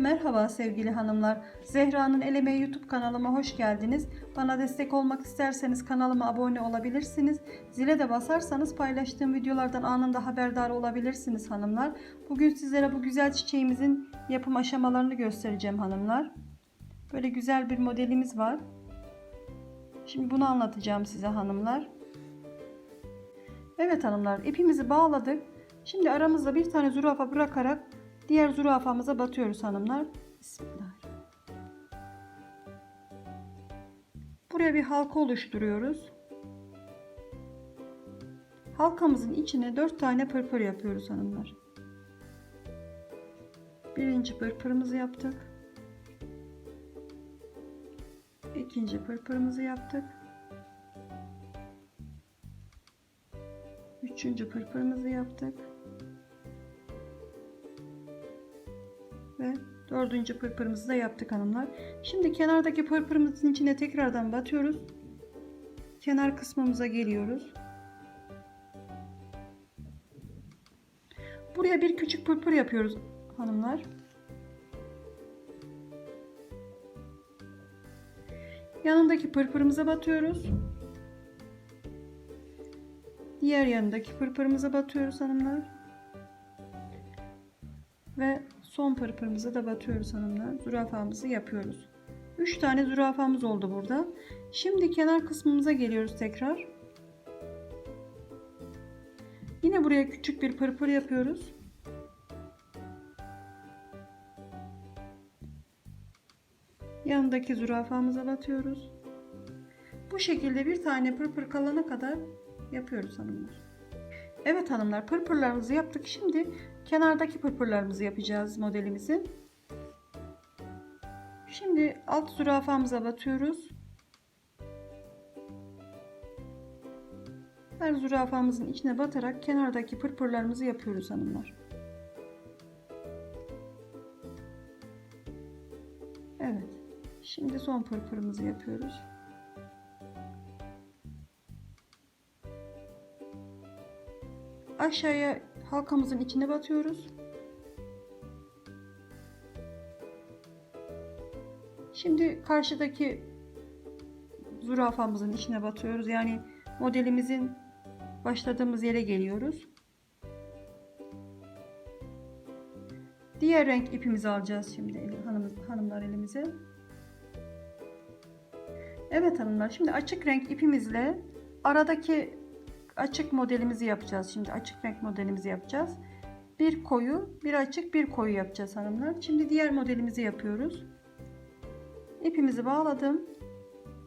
Merhaba sevgili hanımlar. Zehra'nın El Emeği YouTube kanalıma hoş geldiniz. Bana destek olmak isterseniz kanalıma abone olabilirsiniz. Zile de basarsanız paylaştığım videolardan anında haberdar olabilirsiniz hanımlar. Bugün sizlere bu güzel çiçeğimizin yapım aşamalarını göstereceğim hanımlar. Böyle güzel bir modelimiz var. Şimdi bunu anlatacağım size hanımlar. Evet hanımlar ipimizi bağladık. Şimdi aramızda bir tane zürafa bırakarak diğer zürafamıza batıyoruz hanımlar. Bismillah. Buraya bir halka oluşturuyoruz. Halkamızın içine 4 tane pırpır yapıyoruz hanımlar. Birinci pırpırımızı yaptık. İkinci pırpırımızı yaptık. Üçüncü pırpırımızı yaptık. Dördüncü pırpırımızı da yaptık hanımlar. Şimdi kenardaki pırpırımızın içine tekrardan batıyoruz. Kenar kısmımıza geliyoruz. Buraya bir küçük pırpır yapıyoruz hanımlar. Yanındaki pırpırımıza batıyoruz. Diğer yanındaki pırpırımıza batıyoruz hanımlar. Ve son pırpırımıza da batıyoruz hanımlar. Zürafamızı yapıyoruz. 3 tane zürafamız oldu burada. Şimdi kenar kısmımıza geliyoruz tekrar. Yine buraya küçük bir pırpır yapıyoruz. Yanındaki zürafamıza batıyoruz. Bu şekilde bir tane pırpır kalana kadar yapıyoruz hanımlar. Evet hanımlar pırpırlarımızı yaptık. Şimdi kenardaki pırpırlarımızı yapacağız modelimizi. Şimdi alt zürafamıza batıyoruz. Her zürafamızın içine batarak kenardaki pırpırlarımızı yapıyoruz hanımlar. Evet. Şimdi son pırpırımızı yapıyoruz. Aşağıya halkamızın içine batıyoruz. Şimdi karşıdaki zürafamızın içine batıyoruz. Yani modelimizin başladığımız yere geliyoruz. Diğer renk ipimizi alacağız şimdi hanım, hanımlar elimize. Evet hanımlar şimdi açık renk ipimizle aradaki açık modelimizi yapacağız. Şimdi açık renk modelimizi yapacağız. Bir koyu, bir açık, bir koyu yapacağız hanımlar. Şimdi diğer modelimizi yapıyoruz. İpimizi bağladım.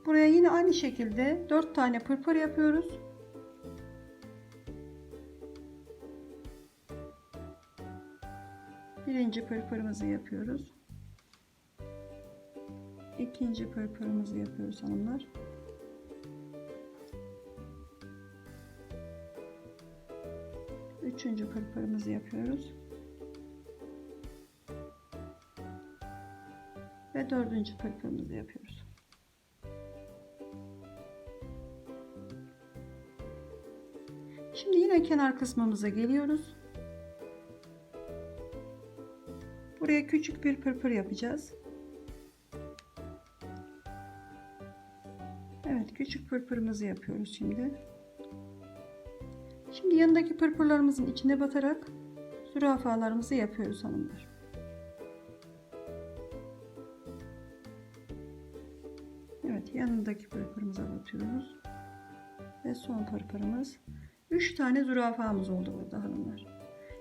Buraya yine aynı şekilde 4 tane pırpır yapıyoruz. Birinci pırpırımızı yapıyoruz. İkinci pırpırımızı yapıyoruz hanımlar. Üçüncü pırpırımızı yapıyoruz. Ve dördüncü pırpırımızı yapıyoruz. Şimdi yine kenar kısmımıza geliyoruz. Buraya küçük bir pırpır yapacağız. Evet küçük pırpırımızı yapıyoruz şimdi. Şimdi yanındaki pırpırlarımızın içine batarak zürafalarımızı yapıyoruz hanımlar. Evet yanındaki pırpırımıza batıyoruz. Ve son pırpırımız. 3 tane zürafamız oldu burada hanımlar.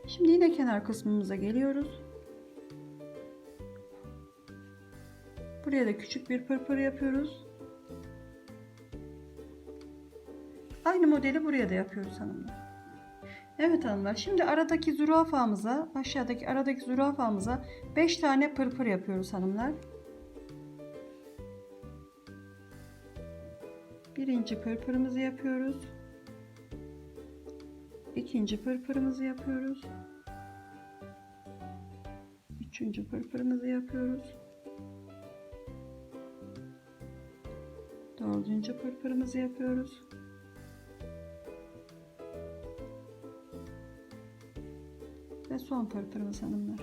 Şimdi yine kenar kısmımıza geliyoruz. Buraya da küçük bir pırpır yapıyoruz. Aynı modeli buraya da yapıyoruz hanımlar. Evet hanımlar şimdi aradaki zürafamıza aşağıdaki aradaki zürafamıza 5 tane pırpır yapıyoruz hanımlar. Birinci pırpırımızı yapıyoruz. İkinci pırpırımızı yapıyoruz. Üçüncü pırpırımızı yapıyoruz. Dördüncü pırpırımızı yapıyoruz. ve son pırpırımız hanımlar.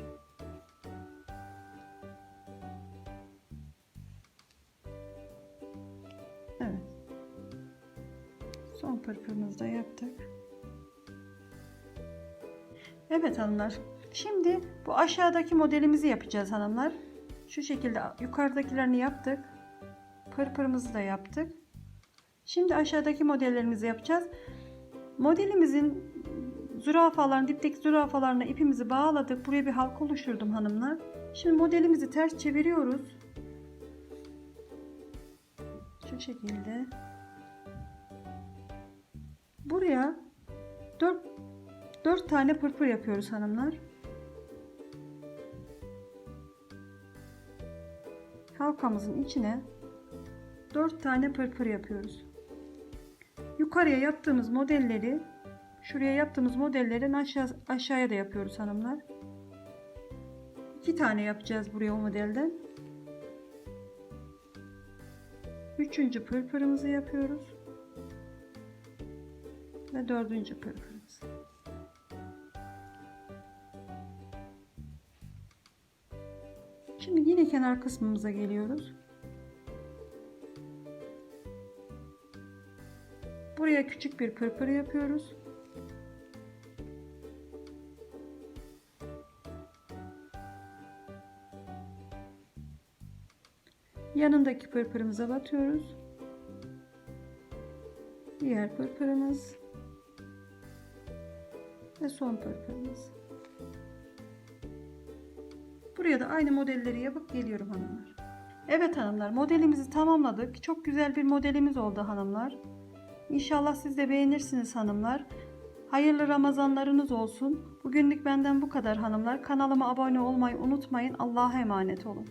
Evet. Son pırpırımızı da yaptık. Evet hanımlar. Şimdi bu aşağıdaki modelimizi yapacağız hanımlar. Şu şekilde yukarıdakilerini yaptık. Pırpırımızı da yaptık. Şimdi aşağıdaki modellerimizi yapacağız. Modelimizin zürafaların dipteki zürafalarına ipimizi bağladık. Buraya bir halka oluşturdum hanımlar. Şimdi modelimizi ters çeviriyoruz. Şu şekilde. Buraya 4 4 tane pırpır yapıyoruz hanımlar. Halkamızın içine 4 tane pırpır yapıyoruz. Yukarıya yaptığımız modelleri şuraya yaptığımız modellerin aşağı, aşağıya da yapıyoruz hanımlar. 2 tane yapacağız buraya o modelden. Üçüncü pırpırımızı yapıyoruz. Ve dördüncü pırpırımız. Şimdi yine kenar kısmımıza geliyoruz. Buraya küçük bir pırpır yapıyoruz. Yanındaki pırpırımıza batıyoruz. Diğer pırpırımız ve son pırpırımız. Buraya da aynı modelleri yapıp geliyorum hanımlar. Evet hanımlar modelimizi tamamladık. Çok güzel bir modelimiz oldu hanımlar. İnşallah siz de beğenirsiniz hanımlar. Hayırlı Ramazanlarınız olsun. Bugünlük benden bu kadar hanımlar. Kanalıma abone olmayı unutmayın. Allah'a emanet olun.